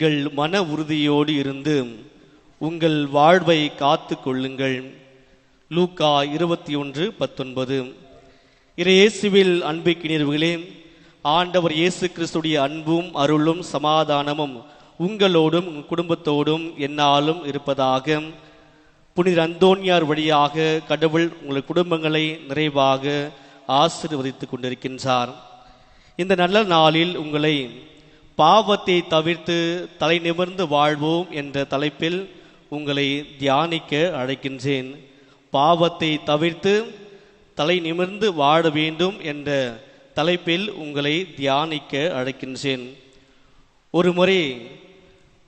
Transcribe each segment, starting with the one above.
நீங்கள் மன உறுதியோடு இருந்து உங்கள் வாழ்வை காத்து கொள்ளுங்கள். லூக்கா இருபத்தி ஒன்று பத்தொன்பது. இறையேசுவில் அன்பிக்கினர்களே ஆண்டவர் இயேசு கிறிஸ்துடைய அன்பும் அருளும் சமாதானமும் உங்களோடும் உங்கள் குடும்பத்தோடும் என்னாலும் இருப்பதாக. புனித அந்தோனியார் வழியாக கடவுள் உங்கள் குடும்பங்களை நிறைவாக ஆசீர்வதித்துக் கொண்டிருக்கின்றார். இந்த நல்ல நாளில் உங்களை பாவத்தை தவிர்த்து தலை நிமிர்ந்து வாழ்வோம் என்ற தலைப்பில் உங்களை தியானிக்க அழைக்கின்றேன். பாவத்தை தவிர்த்து தலை நிமிர்ந்து வாழ வேண்டும் என்ற தலைப்பில் உங்களை தியானிக்க அழைக்கின்றேன். ஒரு முறை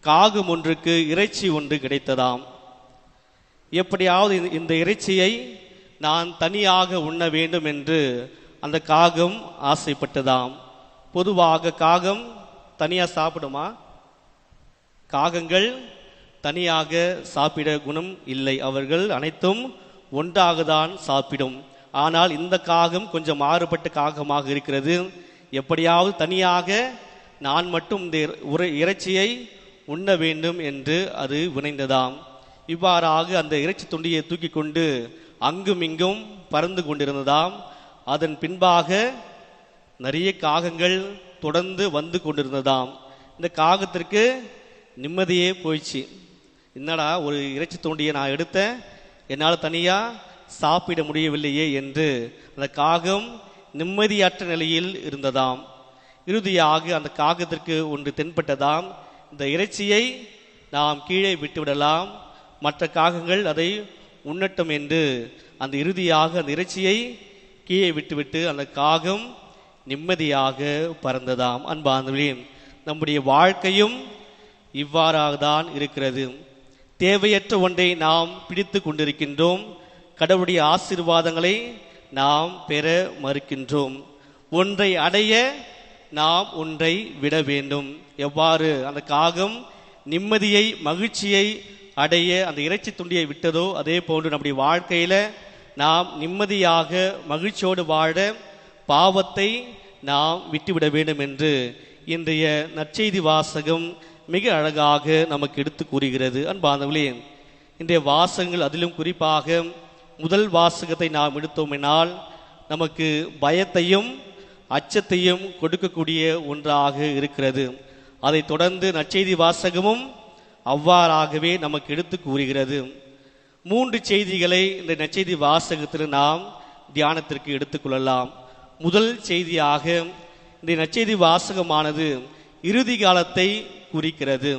காகம் ஒன்றுக்கு இறைச்சி ஒன்று கிடைத்ததாம். எப்படியாவது இந்த- இந்த இறைச்சியை நான் தனியாக உண்ண வேண்டும் என்று அந்த காகம் ஆசைப்பட்டதாம். பொதுவாக காகம் தனியா சாப்பிடுமா? காகங்கள் தனியாக சாப்பிட குணம் இல்லை. அவர்கள் அனைத்தும் ஒன்றாக தான் சாப்பிடும். ஆனால் இந்த காகம் கொஞ்சம் மாறுபட்ட காகமாக இருக்கிறது. எப்படியாவது தனியாக நான் மட்டும் இந்த உரை இறைச்சியை உண்ண வேண்டும் என்று அது வினைந்ததாம். இவ்வாறாக அந்த இறைச்சி துண்டியை தூக்கி கொண்டு அங்கும் இங்கும் பறந்து கொண்டிருந்ததாம். அதன் பின்பாக நிறைய காகங்கள் தொடர்ந்து வந்து கொண்டிருந்ததாம். இந்த காகத்திற்கு நிம்மதியே போயிடுச்சு. என்னடா ஒரு இறைச்சி தோண்டியை நான் எடுத்தேன். என்னால் தனியாக சாப்பிட முடியவில்லையே என்று அந்த காகம் நிம்மதியற்ற நிலையில் இருந்ததாம். இறுதியாக அந்த காகத்திற்கு ஒன்று தென்பட்டதாம். இந்த இறைச்சியை நாம் கீழே விட்டுவிடலாம். மற்ற காகங்கள் அதை உண்ணட்டும் என்று அந்த இறுதியாக அந்த இறைச்சியை கீழே விட்டுவிட்டு அந்த காகம் நிம்மதியாக பறந்ததாம். அன்பாந்தவர்களே நம்முடைய வாழ்க்கையும் இவ்வாறாக தான் இருக்கிறது. தேவையற்ற ஒன்றை நாம் பிடித்து கொண்டிருக்கின்றோம். கடவுளுடைய ஆசீர்வாதங்களை நாம் பெற மறுக்கின்றோம். ஒன்றை அடைய நாம் ஒன்றை விட வேண்டும். எவ்வாறு? அந்த காகம் நிம்மதியை மகிழ்ச்சியை அடைய அந்த இறைச்சி துண்டியை விட்டதோ அதே போன்று நம்முடைய வாழ்க்கையில் நாம் நிம்மதியாக மகிழ்ச்சியோடு வாழ பாவத்தை நாம் விட்டுவிட வேண்டும் என்று இன்றைய நற்செய்தி வாசகம் மிக அழகாக நமக்கு எடுத்து கூறுகிறது. அன்பானவர்களே இன்றைய வாசகங்கள் அதிலும் குறிப்பாக முதல் வாசகத்தை நாம் எடுத்தோமெனால் நமக்கு பயத்தையும் அச்சத்தையும் கொடுக்கக்கூடிய ஒன்றாக இருக்கிறது. அதைத் தொடர்ந்து நற்செய்தி வாசகமும் அவ்வாறாகவே நமக்கு எடுத்து கூறுகிறது. மூன்று செய்திகளை இந்த நற்செய்தி வாசகத்தில் நாம் தியானத்திற்கு எடுத்துக்கொள்ளலாம் முதல் செய்தியாக இந்த நச்செய்தி வாசகமானது இறுதி காலத்தை குறிக்கிறது.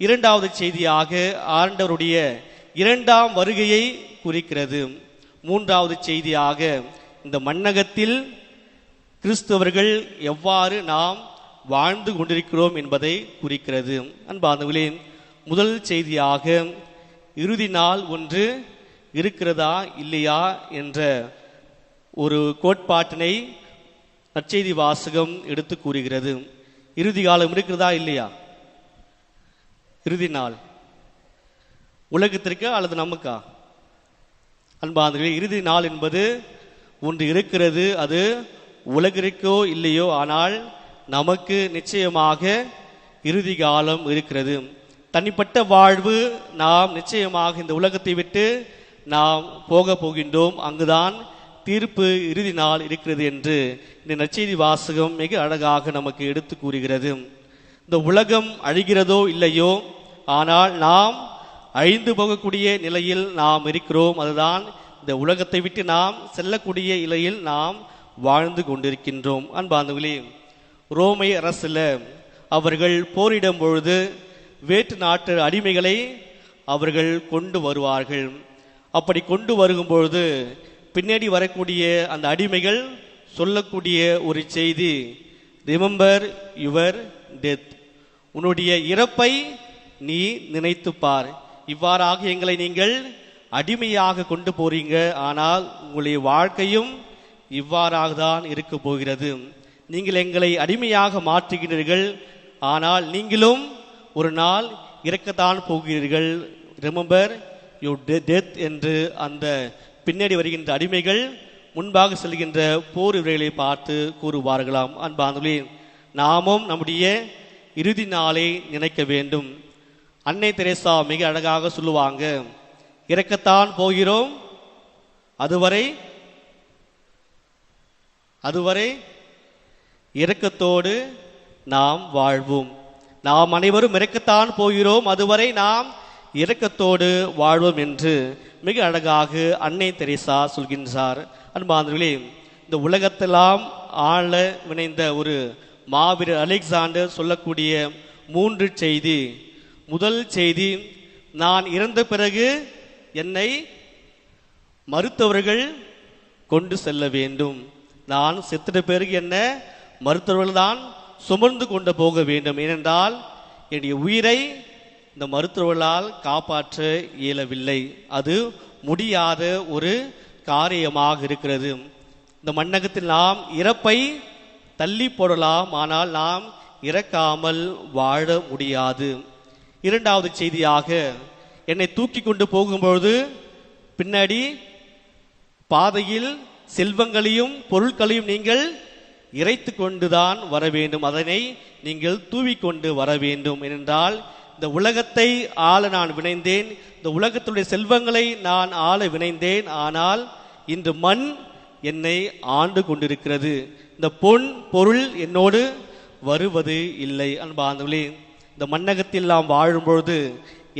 இரண்டாவது செய்தியாக ஆண்டவருடைய இரண்டாம் வருகையை குறிக்கிறது. மூன்றாவது செய்தியாக இந்த மன்னகத்தில் கிறிஸ்தவர்கள் எவ்வாறு நாம் வாழ்ந்து கொண்டிருக்கிறோம் என்பதை குறிக்கிறது. அன்பாந்தவர்களே முதல் செய்தியாக இறுதி நாள் ஒன்று இருக்கிறதா இல்லையா என்ற ஒரு கோட்பாட்டினை நற்செய்தி வாசகம் எடுத்து கூறுகிறது. இறுதி காலம் இருக்கிறதா இல்லையா? இறுதி நாள். உலகத்திற்கா அல்லது நமக்கா? அன்பாந்தர்களே இறுதி நாள் என்பது ஒன்று இருக்கிறது அது உலகிற்கோ இல்லையோ ஆனால் நமக்கு நிச்சயமாக இறுதி காலம் இருக்கிறது. தனிப்பட்ட வாழ்வு நாம் நிச்சயமாக இந்த உலகத்தை விட்டு நாம் போக போகின்றோம். அங்குதான் தீர்ப்பு இறுதி நாள் இருக்கிறது என்று இந்த நற்செய்தி வாசகம் மிக அழகாக நமக்கு எடுத்து கூறுகிறது. இந்த உலகம் அழிகிறதோ இல்லையோ ஆனால் நாம் அழிந்து போகக்கூடிய நிலையில் நாம் இருக்கிறோம். அதுதான் இந்த உலகத்தை விட்டு நாம் செல்லக்கூடிய நிலையில் நாம் வாழ்ந்து கொண்டிருக்கின்றோம். அன்பாந்தவர்களே ரோமை அரசில் அவர்கள் போரிடும் பொழுது வேற்று நாட்டு அடிமைகளை அவர்கள் கொண்டு வருவார்கள். அப்படி கொண்டு வருகும் பொழுது பின்னாடி வரக்கூடிய அந்த அடிமைகள் சொல்லக்கூடிய ஒரு செய்தி. ரிமெம்பர் யுவர் டெத் உன்னுடைய இறப்பை நீ நினைத்து பார். இவ்வாறாக எங்களை நீங்கள் அடிமையாக கொண்டு போறீங்க. ஆனால் உங்களுடைய வாழ்க்கையும் இவ்வாறாக தான் இருக்க போகிறது. நீங்கள் எங்களை அடிமையாக மாற்றுகிறீர்கள். ஆனால் நீங்களும் ஒரு நாள் இறக்கத்தான் போகிறீர்கள். ரிமெம்பர் யூ டெத் என்று அந்த பின்னாடி வருகின்ற அடிமைகள் முன்பாக செல்கின்ற போர் இவர்களை பார்த்து கூறுவார்களாம். அன்பாந்தொழி நாமும் நம்முடைய இறுதி நாளை நினைக்க வேண்டும். அன்னை தெரேசா மிக அழகாக சொல்லுவாங்க இறக்கத்தான் போகிறோம். அதுவரை அதுவரை இரக்கத்தோடு நாம் வாழ்வோம். நாம் அனைவரும் இறக்கத்தான் போகிறோம். அதுவரை நாம் இரக்கத்தோடு வாழ்வோம் என்று மிக அழகாக அன்னை தெரேசா சொல்கின்றார். அன்பாந்தர்களே இந்த உலகத்தெல்லாம் ஆள வினைந்த ஒரு மாவீரர் அலெக்சாண்டர் சொல்லக்கூடிய மூன்று செய்தி. முதல் செய்தி நான் இறந்த பிறகு என்னை மருத்துவர்கள் கொண்டு செல்ல வேண்டும். நான் செத்துட்ட பிறகு என்ன மருத்துவர்கள் தான் சுமர்ந்து கொண்டு போக வேண்டும். ஏனென்றால் என்னுடைய உயிரை இந்த மருத்துவர்களால் காப்பாற்ற இயலவில்லை. அது முடியாத ஒரு காரியமாக இருக்கிறது. இந்த மண்ணகத்தில் நாம் இறப்பை தள்ளி போடலாம். ஆனால் நாம் இறக்காமல் வாழ முடியாது. இரண்டாவது செய்தியாக என்னை தூக்கி கொண்டு போகும்பொழுது பின்னாடி பாதையில் செல்வங்களையும் பொருட்களையும் நீங்கள் இறைத்து கொண்டுதான் வர வேண்டும். அதனை நீங்கள் தூவிக்கொண்டு வர வேண்டும். என்றால் இந்த உலகத்தை ஆள நான் வினைந்தேன். இந்த உலகத்துடைய செல்வங்களை நான் ஆள வினைந்தேன். ஆனால் இன்று மண் என்னை ஆண்டு கொண்டிருக்கிறது. இந்த பொன் பொருள் என்னோடு வருவது இல்லை. அன்பாந்தவர்களே இந்த மண்ணகத்தில் நாம் வாழும்பொழுது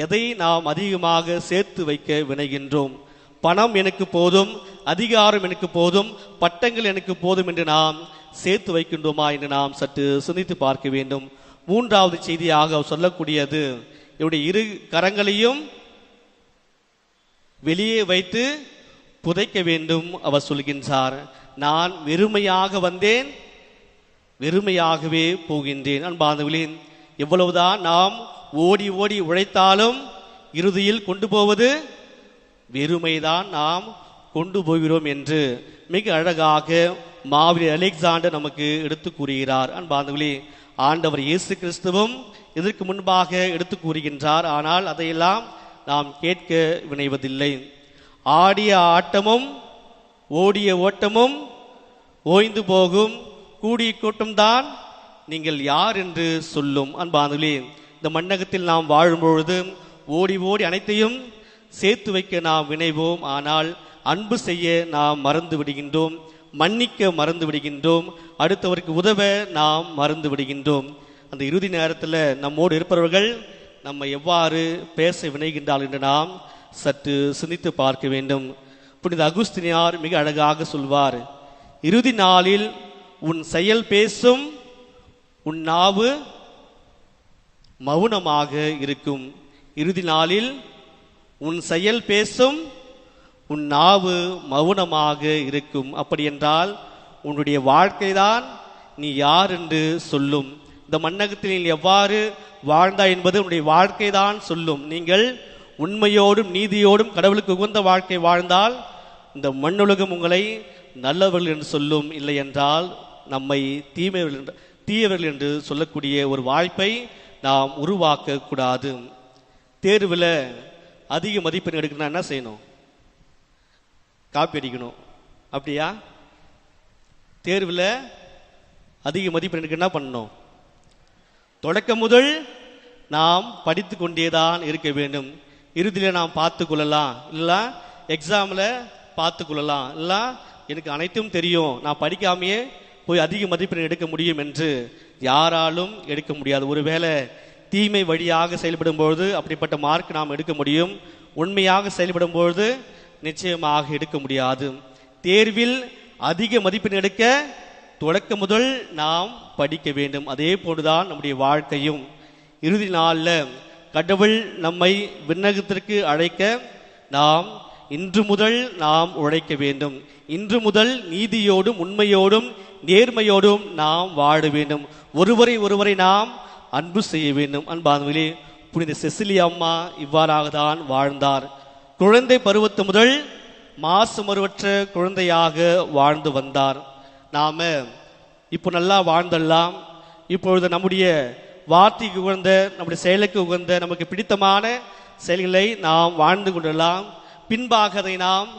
எதை நாம் அதிகமாக சேர்த்து வைக்க வினைகின்றோம்? பணம் எனக்கு போதும் அதிகாரம் எனக்கு போதும் பட்டங்கள் எனக்கு போதும் என்று நாம் சேர்த்து வைக்கின்றோமா என்று நாம் சற்று சிந்தித்து பார்க்க வேண்டும். மூன்றாவது செய்தியாக அவர் சொல்லக்கூடியது இவருடைய இரு கரங்களையும் வெளியே வைத்து புதைக்க வேண்டும் அவர் சொல்கின்றார். நான் வெறுமையாக வந்தேன் வெறுமையாகவே போகின்றேன். அன்பாந்தவர்களே எவ்வளவுதான் நாம் ஓடி ஓடி உழைத்தாலும் இறுதியில் கொண்டு போவது வெறுமைதான் நாம் கொண்டு போகிறோம் என்று மிக அழகாக மாவீரர் அலெக்சாண்டர் நமக்கு எடுத்து கூறுகிறார். அன்பாந்தவர்களே ஆண்டவர் இயேசு கிறிஸ்துவும் இதற்கு முன்பாக எடுத்து கூறுகின்றார். ஆனால் அதையெல்லாம் நாம் கேட்க வினைவதில்லை. ஆடிய ஆட்டமும் ஓடிய ஓட்டமும் ஓய்ந்து போகும். கூடிய கூட்டம்தான் நீங்கள் யார் என்று சொல்லும். அன்பானவர்களே இந்த மண்ணகத்தில் நாம் வாழும் பொழுது ஓடி ஓடி அனைத்தையும் சேர்த்து வைக்க நாம் வினைவோம். ஆனால் அன்பு செய்ய நாம் மறந்து விடுகின்றோம். மன்னிக்க மறந்து விடுகின்றோம் அடுத்தவருக்கு உதவ நாம் மறந்து விடுகின்றோம் அந்த இறுதி நேரத்தில் நம்மோடு இருப்பவர்கள் நம்ம எவ்வாறு பேச வினைகின்றால் என்று நாம் சற்று சிந்தித்து பார்க்க வேண்டும். புனித அகுஸ்தினியார் மிக அழகாக சொல்வார் இறுதி நாளில் உன் செயல் பேசும் உன் நாவு மௌனமாக இருக்கும். இறுதி நாளில் உன் செயல் பேசும் உன் நாவு மௌனமாக இருக்கும். அப்படி என்றால் உன்னுடைய வாழ்க்கைதான் நீ யார் என்று சொல்லும். இந்த மன்னகத்தில் நீ எவ்வாறு வாழ்ந்தாய் என்பது உன்னுடைய வாழ்க்கை தான் சொல்லும். நீங்கள் உண்மையோடும் நீதியோடும் கடவுளுக்கு உகந்த வாழ்க்கை வாழ்ந்தால் இந்த மண்ணுலகம் உங்களை நல்லவர்கள் என்று சொல்லும். இல்லை என்றால் நம்மை தீமையவர்கள் என்று தீயவர்கள் என்று சொல்லக்கூடிய ஒரு வாய்ப்பை நாம் உருவாக்க கூடாது தேர்வில் அதிக மதிப்பெண் எடுக்கணும்னா என்ன செய்யணும்? காப்பி அடிக்கணும். அப்படியா? தேர்வில் அதிக மதிப்பெண் என்ன பண்ணணும்? தொடக்கம் முதல் நாம் படித்து கொண்டேதான் இருக்க வேண்டும். இறுதியில் நாம் பார்த்து கொள்ளலாம். இல்லை எக்ஸாமில் பார்த்து கொள்ளலாம். இல்லை எனக்கு அனைத்தும் தெரியும். நான் படிக்காமையே போய் அதிக மதிப்பெண் எடுக்க முடியும் என்று யாராலும் எடுக்க முடியாது. ஒருவேளை தீமை வழியாக செயல்படும் பொழுது அப்படிப்பட்ட மார்க் நாம் எடுக்க முடியும். உண்மையாக செயல்படும் பொழுது நிச்சயமாக எடுக்க முடியாது. தேர்வில் அதிக மதிப்பெண் எடுக்க தொடக்க முதல் நாம் படிக்க வேண்டும். அதே போன்றுதான் நம்முடைய வாழ்க்கையும். இறுதி நாளில் கடவுள் நம்மை விண்ணகத்திற்கு அழைக்க நாம் இன்று முதல் நாம் உழைக்க வேண்டும். இன்று முதல் நீதியோடும் உண்மையோடும் நேர்மையோடும் நாம் வாழ வேண்டும். ஒருவரை ஒருவரை நாம் அன்பு செய்ய வேண்டும். அன்பானவர்களே புனித செசிலி அம்மா இவ்வாறாக தான் வாழ்ந்தார். குழந்தை பருவத்து முதல் மாசு மறுவற்ற குழந்தையாக வாழ்ந்து வந்தார். நாம் இப்போ நல்லா வாழ்ந்தெல்லாம் இப்பொழுது நம்முடைய வார்த்தைக்கு உகந்த நம்முடைய செயலுக்கு உகந்த நமக்கு பிடித்தமான செயல்களை நாம் வாழ்ந்து கொள்ளலாம். பின்பாக அதை நாம்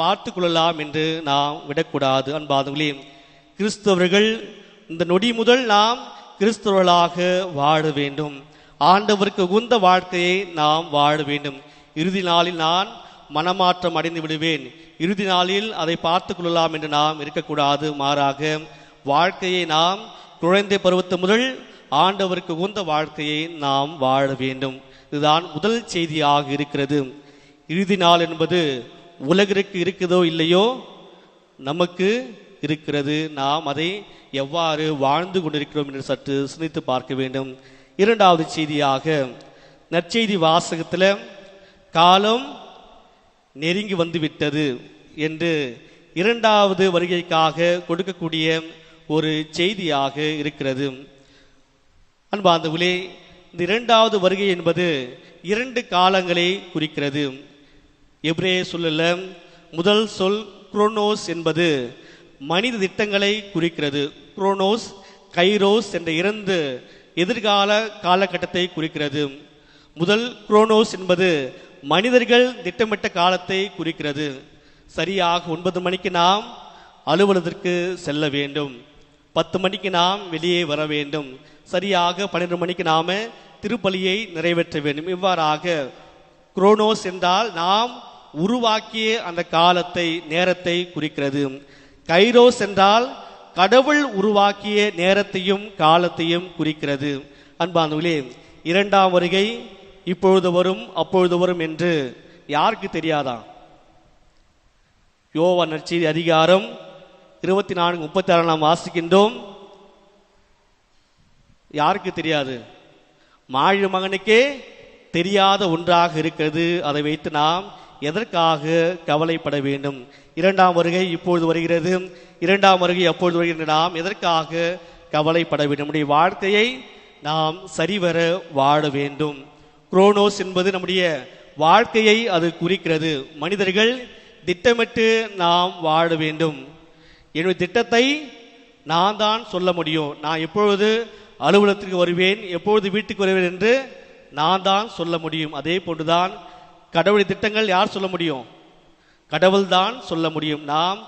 பார்த்து கொள்ளலாம் என்று நாம் விடக்கூடாது. அன்பாதவர்களே கிறிஸ்தவர்கள் இந்த நொடி முதல் நாம் கிறிஸ்தவர்களாக வாழ வேண்டும். ஆண்டவருக்கு உகந்த வாழ்க்கையை நாம் வாழ வேண்டும். இறுதி நாளில் நான் மனமாற்றம் அடைந்து விடுவேன். இறுதி நாளில் அதை பார்த்து கொள்ளலாம் என்று நாம் இருக்கக்கூடாது மாறாக வாழ்க்கையை நாம் குழந்தை பருவத்து முதல் ஆண்டவருக்கு உகந்த வாழ்க்கையை நாம் வாழ வேண்டும். இதுதான் முதல் செய்தியாக இருக்கிறது. இறுதி நாள் என்பது உலகிற்கு இருக்குதோ இல்லையோ நமக்கு இருக்கிறது. நாம் அதை எவ்வாறு வாழ்ந்து கொண்டிருக்கிறோம் என்று சற்று சிந்தித்து பார்க்க வேண்டும். இரண்டாவது செய்தியாக நற்செய்தி வாசகத்தில் காலம் நெருங்கி வந்துவிட்டது என்று இரண்டாவது வருகைக்காக கொடுக்கக்கூடிய ஒரு செய்தியாக இருக்கிறது. அன்பாந்தவுலே இந்த இரண்டாவது வருகை என்பது இரண்டு காலங்களை குறிக்கிறது. எப்ரே சொல்லல முதல் சொல் குரோனோஸ் என்பது மனித திட்டங்களை குறிக்கிறது. குரோனோஸ் கைரோஸ் என்ற இரண்டு எதிர்கால காலகட்டத்தை குறிக்கிறது. முதல் குரோனோஸ் என்பது மனிதர்கள் திட்டமிட்ட காலத்தை குறிக்கிறது. சரியாக ஒன்பது மணிக்கு நாம் அலுவலகத்திற்கு செல்ல வேண்டும். பத்து மணிக்கு நாம் வெளியே வர வேண்டும். சரியாக பன்னிரண்டு மணிக்கு நாம திருப்பலியை நிறைவேற்ற வேண்டும். இவ்வாறாக குரோனோஸ் என்றால் நாம் உருவாக்கிய அந்த காலத்தை நேரத்தை குறிக்கிறது. கைரோஸ் என்றால் கடவுள் உருவாக்கிய நேரத்தையும் காலத்தையும் குறிக்கிறது. அன்பானவர்களே இரண்டாம் வருகை இப்பொழுது வரும் அப்பொழுது வரும் என்று யாருக்கு தெரியாதா? யோவா நற்செய்தி அதிகாரம் இருபத்தி நான்கு முப்பத்தி ஆறு நாம் வாசிக்கின்றோம். யாருக்கு தெரியாது? மாழி மகனுக்கே தெரியாத ஒன்றாக இருக்கிறது. அதை வைத்து நாம் எதற்காக கவலைப்பட வேண்டும்? இரண்டாம் வருகை இப்பொழுது வருகிறது. இரண்டாம் வருகை அப்பொழுது வருகிறது நாம் எதற்காக கவலைப்பட வேண்டும்? நம்முடைய வாழ்க்கையை நாம் சரிவர வாழ வேண்டும். குரோனோஸ் என்பது நம்முடைய வாழ்க்கையை அது குறிக்கிறது. மனிதர்கள் திட்டமிட்டு நாம் வாழ வேண்டும். என்னுடைய திட்டத்தை நான் தான் சொல்ல முடியும். நான் எப்பொழுது அலுவலகத்திற்கு வருவேன் எப்பொழுது வீட்டுக்கு வருவேன் என்று நான் தான் சொல்ல முடியும். அதே போன்றுதான் கடவுளுடைய திட்டங்கள் யார் சொல்ல முடியும்? கடவுள் தான் சொல்ல முடியும். நாம்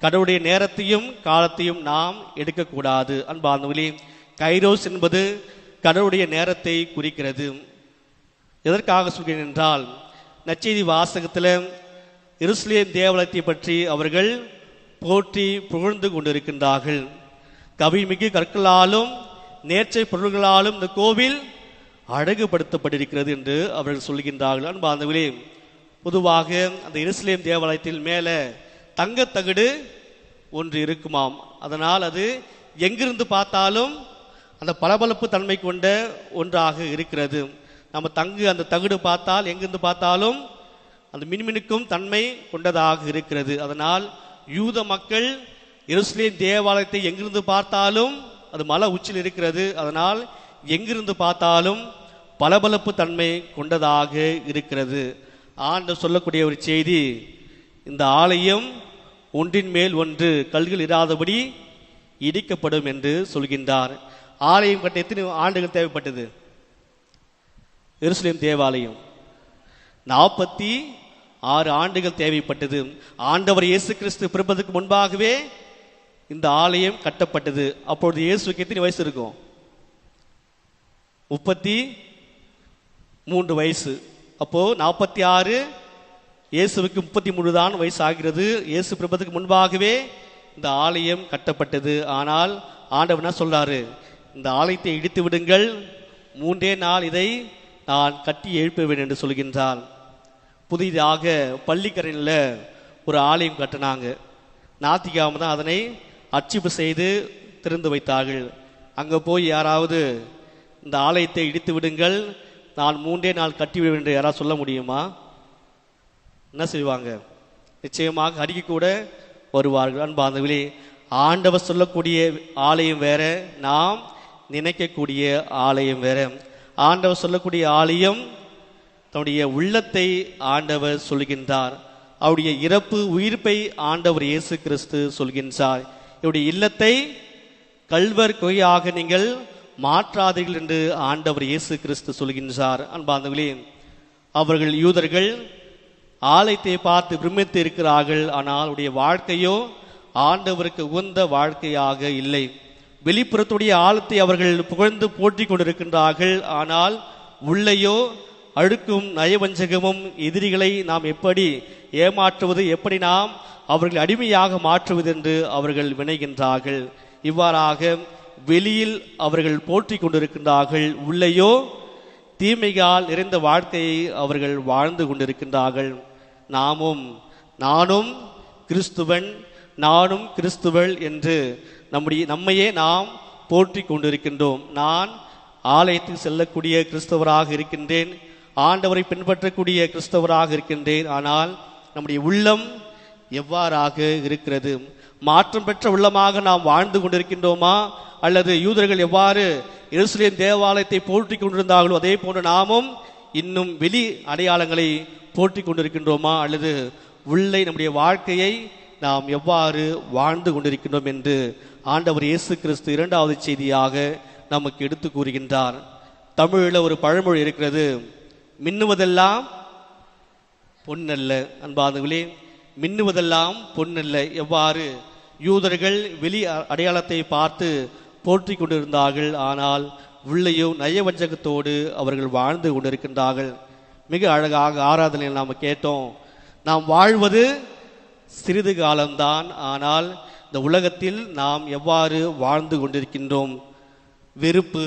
கடவுளுடைய நேரத்தையும் காலத்தையும் நாம் எடுக்கக்கூடாது. அன்பார்ந்தவர்களே கைரோஸ் என்பது கடவுளுடைய நேரத்தை குறிக்கிறது. எதற்காக சொல்கிறேன் என்றால் நச்செய்தி வாசகத்தில் எருசலேம் தேவாலயத்தை பற்றி அவர்கள் போற்றி புகழ்ந்து கொண்டிருக்கின்றார்கள். கவிமிகு கற்களாலும் நேர்ச்சை பொருள்களாலும் இந்த கோவில் அழகுபடுத்தப்பட்டிருக்கிறது என்று அவர்கள் சொல்கின்றார்கள். அன்பாந்தவிலே பொதுவாக அந்த எருசலேம் தேவாலயத்தில் மேலே தங்கத்தகடு ஒன்று இருக்குமாம். அதனால் அது எங்கிருந்து பார்த்தாலும் அந்த பளபளப்பு தன்மை கொண்ட ஒன்றாக இருக்கிறது. நம்ம தங்கு அந்த தகடு பார்த்தால் எங்கிருந்து பார்த்தாலும் அந்த மின்மினுக்கும் தன்மை கொண்டதாக இருக்கிறது. அதனால் யூத மக்கள் எருசலேம் தேவாலயத்தை எங்கிருந்து பார்த்தாலும் அது மலை உச்சியில் இருக்கிறது. அதனால் எங்கிருந்து பார்த்தாலும் பளபளப்பு தன்மை கொண்டதாக இருக்கிறது. ஆண்டு சொல்லக்கூடிய ஒரு செய்தி இந்த ஆலயம் ஒன்றின் மேல் ஒன்று கல்கள் இராதபடி இடிக்கப்படும் என்று சொல்கின்றார். ஆலயம் கட்ட எத்தனை ஆண்டுகள் தேவைப்பட்டது? எருசலேம் தேவாலயம். நாற்பத்தி ஆறு ஆண்டுகள் தேவைப்பட்டது. ஆண்டவர் இயேசு கிறிஸ்து பிறப்பதற்கு முன்பாகவே இந்த ஆலயம் கட்டப்பட்டது. அப்பொழுது இயேசுக்கு எத்தனை வயசு இருக்கும்? முப்பத்தி மூன்று வயசு. அப்போ நாற்பத்தி ஆறு இயேசுவுக்கு முப்பத்தி மூணு தான் வயசு ஆகிறது இயேசு பிறப்பதற்கு முன்பாகவே இந்த ஆலயம் கட்டப்பட்டது. ஆனால் ஆண்டவர் என்ன சொல்றாரு? இந்த ஆலயத்தை இடித்து விடுங்கள். மூன்றே நாள் இதை நான் கட்டி எழுப்புவேன் என்று சொல்கின்றார் புதிதாக பள்ளிக்கரையில் ஒரு ஆலயம் கட்டினாங்க. நாத்திகாம தான் அதனை அச்சிப்பு செய்து திறந்து வைத்தார்கள். அங்கே போய் யாராவது இந்த ஆலயத்தை இடித்து விடுங்கள் நான் மூன்றே நாள் கட்டிவிடுவேன் என்று யாராவது சொல்ல முடியுமா? என்ன செய்வாங்க? நிச்சயமாக அறிக்கை கூட வருவார்கள். அன்பாந்தவிலே ஆண்டவர் சொல்லக்கூடிய ஆலயம் வேற நாம் நினைக்கக்கூடிய ஆலயம் வேற. ஆண்டவர் சொல்லக்கூடிய ஆலயம் தன்னுடைய உள்ளத்தை ஆண்டவர் சொல்கின்றார். அவருடைய இறப்பு உயிர்ப்பை ஆண்டவர் இயேசு கிறிஸ்து சொல்கின்றார். இவருடைய இல்லத்தை கல்வர் கொய்யாக நீங்கள் மாற்றாதீர்கள் என்று ஆண்டவர் இயேசு கிறிஸ்து சொல்கின்றார். அன்பாந்தவர்களே அவர்கள் யூதர்கள் ஆலயத்தை பார்த்து பிரமித்து இருக்கிறார்கள் ஆனால் அவருடைய வாழ்க்கையோ ஆண்டவருக்கு உகந்த வாழ்க்கையாக இல்லை. வெளிப்புறத்துடைய ஆழத்தை அவர்கள் புகழ்ந்து போற்றி கொண்டிருக்கின்றார்கள். ஆனால் உள்ளேயோ அழுக்கும் நயவஞ்சகமும் எதிரிகளை நாம் எப்படி ஏமாற்றுவது எப்படி நாம் அவர்கள் அடிமையாக மாற்றுவது என்று அவர்கள் வினைகின்றார்கள். இவ்வாறாக வெளியில் அவர்கள் போற்றி கொண்டிருக்கின்றார்கள். உள்ளேயோ தீமையால் நிறைந்த வாழ்க்கையை அவர்கள் வாழ்ந்து கொண்டிருக்கின்றார்கள். நாமும் நானும் கிறிஸ்துவன் நானும் கிறிஸ்துவள் என்று நம்முடைய நம்மையே நாம் போற்றி கொண்டிருக்கின்றோம். நான் ஆலயத்துக்கு செல்லக்கூடிய கிறிஸ்தவராக இருக்கின்றேன். ஆண்டவரை பின்பற்றக்கூடிய கிறிஸ்தவராக இருக்கின்றேன். ஆனால் நம்முடைய உள்ளம் எவ்வாறாக இருக்கிறது? மாற்றம் பெற்ற உள்ளமாக நாம் வாழ்ந்து கொண்டிருக்கின்றோமா? அல்லது யூதர்கள் எவ்வாறு எருசலேம் தேவாலயத்தை போற்றி கொண்டிருந்தார்களோ? அதே போன்று நாமும் இன்னும் வெளி அடையாளங்களை போற்றிக் கொண்டிருக்கின்றோமா? அல்லது உள்ளே நம்முடைய வாழ்க்கையை நாம் எவ்வாறு வாழ்ந்து கொண்டிருக்கின்றோம் என்று ஆண்டவர் இயேசு கிறிஸ்து இரண்டாவது செய்தியாக நமக்கு எடுத்து கூறுகின்றார். தமிழில் ஒரு பழமொழி இருக்கிறது மின்னுவதெல்லாம் பொன்னல்ல. அன்பாதவர்களே மின்னுவதெல்லாம் பொன்னல்ல. எவ்வாறு யூதர்கள் வெளி அ- அடையாளத்தை பார்த்து போற்றி கொண்டிருந்தார்கள் ஆனால் உள்ளேயோ நயவஞ்சகத்தோடு அவர்கள் வாழ்ந்து கொண்டிருக்கின்றார்கள். மிக அழகாக ஆராதனையில் நாம் கேட்டோம் நாம் வாழ்வது சிறிது காலம்தான் ஆனால் இந்த உலகத்தில் நாம் எவ்வாறு வாழ்ந்து கொண்டிருக்கின்றோம்? வெறுப்பு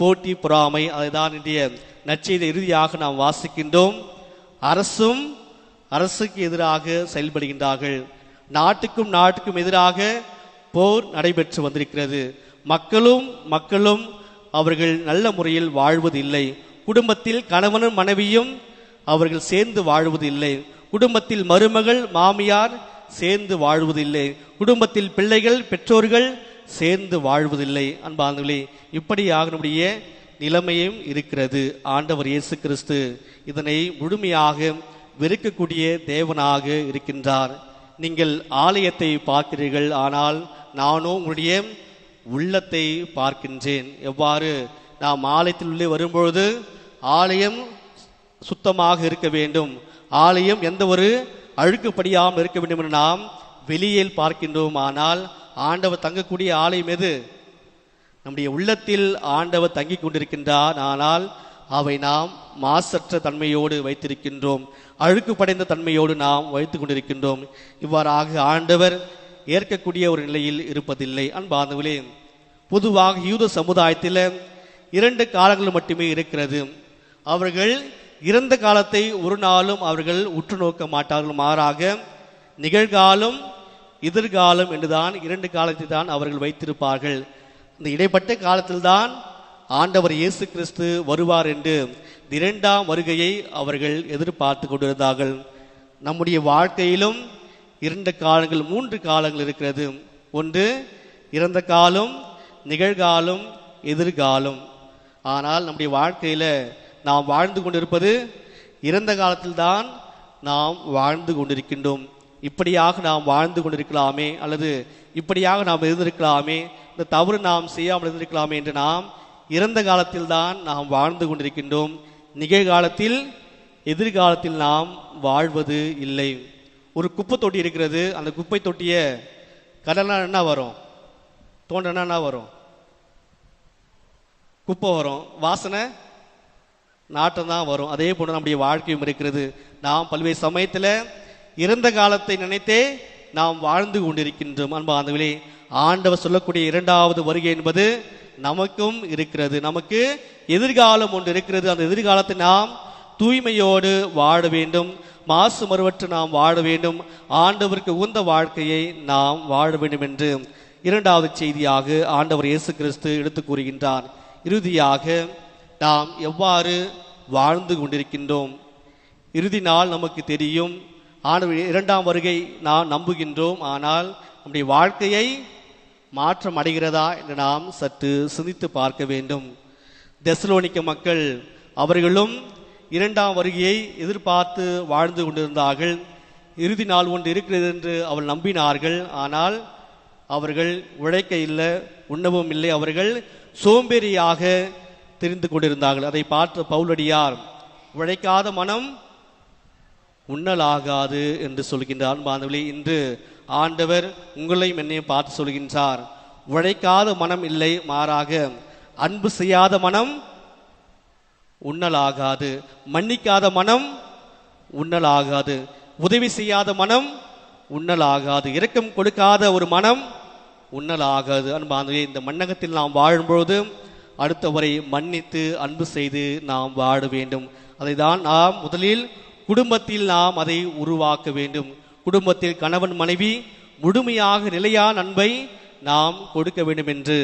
போட்டி பொறாமை அதுதான் இன்றைய நற்செய்தி இறுதியாக நாம் வாசிக்கின்றோம். அரசும் அரசுக்கு எதிராக செயல்படுகின்றார்கள். நாட்டுக்கும் நாட்டுக்கும் எதிராக போர் நடைபெற்று வந்திருக்கிறது. மக்களும் மக்களும் அவர்கள் நல்ல முறையில் வாழ்வதில்லை. குடும்பத்தில் கணவனும் மனைவியும் அவர்கள் சேர்ந்து வாழ்வதில்லை. குடும்பத்தில் மருமகள் மாமியார் சேர்ந்து வாழ்வதில்லை. குடும்பத்தில் பிள்ளைகள் பெற்றோர்கள் சேர்ந்து வாழ்வதில்லை. அன்பாந்தவர்களே இப்படியாக நம்முடைய நிலைமையும் இருக்கிறது. ஆண்டவர் இயேசு கிறிஸ்து இதனை முழுமையாக வெறுக்கக்கூடிய தேவனாக இருக்கின்றார். நீங்கள் ஆலயத்தை பார்க்கிறீர்கள் ஆனால் நானும் உங்களுடைய உள்ளத்தை பார்க்கின்றேன். எவ்வாறு? நாம் ஆலயத்தில் உள்ளே வரும்பொழுது ஆலயம் சுத்தமாக இருக்க வேண்டும். ஆலயம் எந்த ஒரு அழுக்குப்படியாமல் இருக்க வேண்டும் என்று நாம் வெளியில் பார்க்கின்றோம். ஆனால் ஆண்டவர் தங்கக்கூடிய ஆலயம் எது? நம்முடைய உள்ளத்தில் ஆண்டவர் தங்கிக் கொண்டிருக்கின்றார். ஆனால் அவை நாம் மாசற்ற தன்மையோடு வைத்திருக்கின்றோம். அழுக்கு படைந்த தன்மையோடு நாம் வைத்து கொண்டிருக்கின்றோம். இவ்வாறாக ஆண்டவர் ஏற்கக்கூடிய ஒரு நிலையில் இருப்பதில்லை. அன்பார்ந்தவர்களே பொதுவாக யூத சமுதாயத்தில் இரண்டு காலங்கள் மட்டுமே இருக்கிறது. அவர்கள் இறந்த காலத்தை ஒரு நாளும் அவர்கள் உற்று நோக்க மாட்டார்கள். மாறாக நிகழ்காலம் எதிர்காலம் என்றுதான் இரண்டு காலத்தை தான் அவர்கள் வைத்திருப்பார்கள். இந்த இடைப்பட்ட காலத்தில்தான் ஆண்டவர் இயேசு கிறிஸ்து வருவார் என்று இரண்டாம் வருகையை அவர்கள் எதிர்பார்த்து கொண்டிருந்தார்கள். நம்முடைய வாழ்க்கையிலும் இரண்டு காலங்கள் மூன்று காலங்கள் இருக்கிறது. ஒன்று இறந்த காலம் நிகழ்காலம் எதிர்காலம். ஆனால் நம்முடைய வாழ்க்கையில் நாம் வாழ்ந்து கொண்டிருப்பது இறந்த காலத்தில்தான் நாம் வாழ்ந்து கொண்டிருக்கின்றோம். இப்படியாக நாம் வாழ்ந்து கொண்டிருக்கலாமே அல்லது இப்படியாக நாம் இருந்திருக்கலாமே இந்த தவறு நாம் செய்யாமல் இருந்திருக்கலாமே என்று நாம் இறந்த காலத்தில்தான் நாம் வாழ்ந்து கொண்டிருக்கின்றோம். நிகழ்காலத்தில் எதிர்காலத்தில் நாம் வாழ்வது இல்லை. ஒரு குப்பை தொட்டி இருக்கிறது அந்த குப்பை தொட்டிய கடனா என்ன வரும்? தோண்டனா என்ன வரும்? குப்பை வரும். வாசனை நாட்டம் தான் வரும். அதே போன்று நம்முடைய வாழ்க்கையும் இருக்கிறது. நாம் பல்வேறு சமயத்தில் இறந்த காலத்தை நினைத்தே நாம் வாழ்ந்து கொண்டிருக்கின்றோம். அன்பாந்தவிலே ஆண்டவர் சொல்லக்கூடிய இரண்டாவது வருகை என்பது நமக்கும் இருக்கிறது. நமக்கு எதிர்காலம் ஒன்று இருக்கிறது. அந்த எதிர்காலத்தை நாம் தூய்மையோடு வாழ வேண்டும். மாசு மறுவற்று நாம் வாழ வேண்டும். ஆண்டவருக்கு உந்த வாழ்க்கையை நாம் வாழ வேண்டும் என்று இரண்டாவது செய்தியாக ஆண்டவர் இயேசு கிறிஸ்து எடுத்து கூறுகின்றார். இறுதியாக நாம் எவ்வாறு வாழ்ந்து கொண்டிருக்கின்றோம்? இறுதி நாள் நமக்கு தெரியும். ஆண்டவர் இரண்டாம் வருகை நாம் நம்புகின்றோம். ஆனால் நம்முடைய வாழ்க்கையை மாற்றம் அடைகிறதா என்று நாம் சற்று சிந்தித்து பார்க்க வேண்டும். தெசலோனிக்க மக்கள் அவர்களும் இரண்டாம் வருகையை எதிர்பார்த்து வாழ்ந்து கொண்டிருந்தார்கள். இறுதி நாள் ஒன்று இருக்கிறது என்று அவள் நம்பினார்கள். ஆனால் அவர்கள் உழைக்க இல்லை உண்ணவும் இல்லை. அவர்கள் சோம்பேறியாக தெரிந்து கொண்டிருந்தார்கள். அதை பார்த்த பவுலடியார் உழைக்காத மனம் உண்ணலாகாது என்று சொல்கின்றார் அன்பானவர்களே இன்று ஆண்டவர் உங்களையும் என்னையும் பார்த்து சொல்கின்றார். உழைக்காத மனம் இல்லை மாறாக அன்பு செய்யாத மனம் உண்ணலாகாது. மன்னிக்காத மனம் உண்ணலாகாது. உதவி செய்யாத மனம் உண்ணலாகாது. இரக்கம் கொடுக்காத ஒரு மனம் உண்ணலாகாது. அன்பானவே இந்த மன்னகத்தில் நாம் வாழும்பொழுது அடுத்தவரை மன்னித்து அன்பு செய்து நாம் வாழ வேண்டும். அதை தான் நாம் முதலில் குடும்பத்தில் நாம் அதை உருவாக்க வேண்டும். குடும்பத்தில் கணவன் மனைவி முழுமையாக நிலையான அன்பை நாம் கொடுக்க வேண்டும் என்று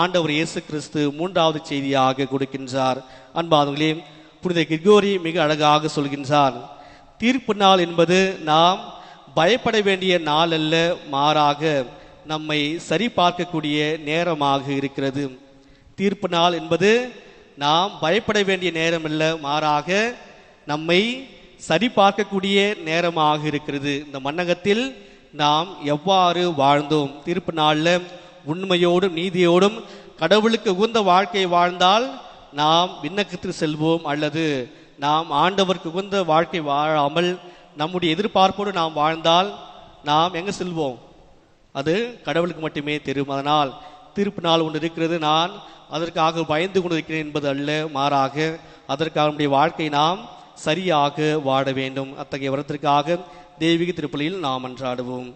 ஆண்டவர் இயேசு கிறிஸ்து மூன்றாவது செய்தியாக கொடுக்கின்றார். அன்பாதவர்களே புனித கிர்கோரி மிக அழகாக சொல்கின்றார் தீர்ப்பு நாள் என்பது நாம் பயப்பட வேண்டிய நாள் அல்ல மாறாக நம்மை சரிபார்க்கக்கூடிய நேரமாக இருக்கிறது. தீர்ப்பு நாள் என்பது நாம் பயப்பட வேண்டிய நேரம் அல்ல மாறாக நம்மை சரிபார்க்கக்கூடிய நேரமாக இருக்கிறது. இந்த மன்னகத்தில் நாம் எவ்வாறு வாழ்ந்தோம்? தீர்ப்பு நாளில் உண்மையோடும் நீதியோடும் கடவுளுக்கு உகந்த வாழ்க்கை வாழ்ந்தால் நாம் விண்ணகத்தில் செல்வோம் அல்லது நாம் ஆண்டவருக்கு உகந்த வாழ்க்கை வாழாமல் நம்முடைய எதிர்பார்ப்போடு நாம் வாழ்ந்தால் நாம் எங்கே செல்வோம்? அது கடவுளுக்கு மட்டுமே தெரியும். அதனால் தீர்ப்பு நாள் ஒன்று இருக்கிறது. நான் அதற்காக பயந்து கொண்டிருக்கிறேன் என்பது அல்ல மாறாக அதற்காக நம்முடைய வாழ்க்கை நாம் சரியாக வாட வேண்டும். அத்தகைய வரத்திற்காக தெய்வீக திருப்பலியில் நாம் அன்றாடுவோம்.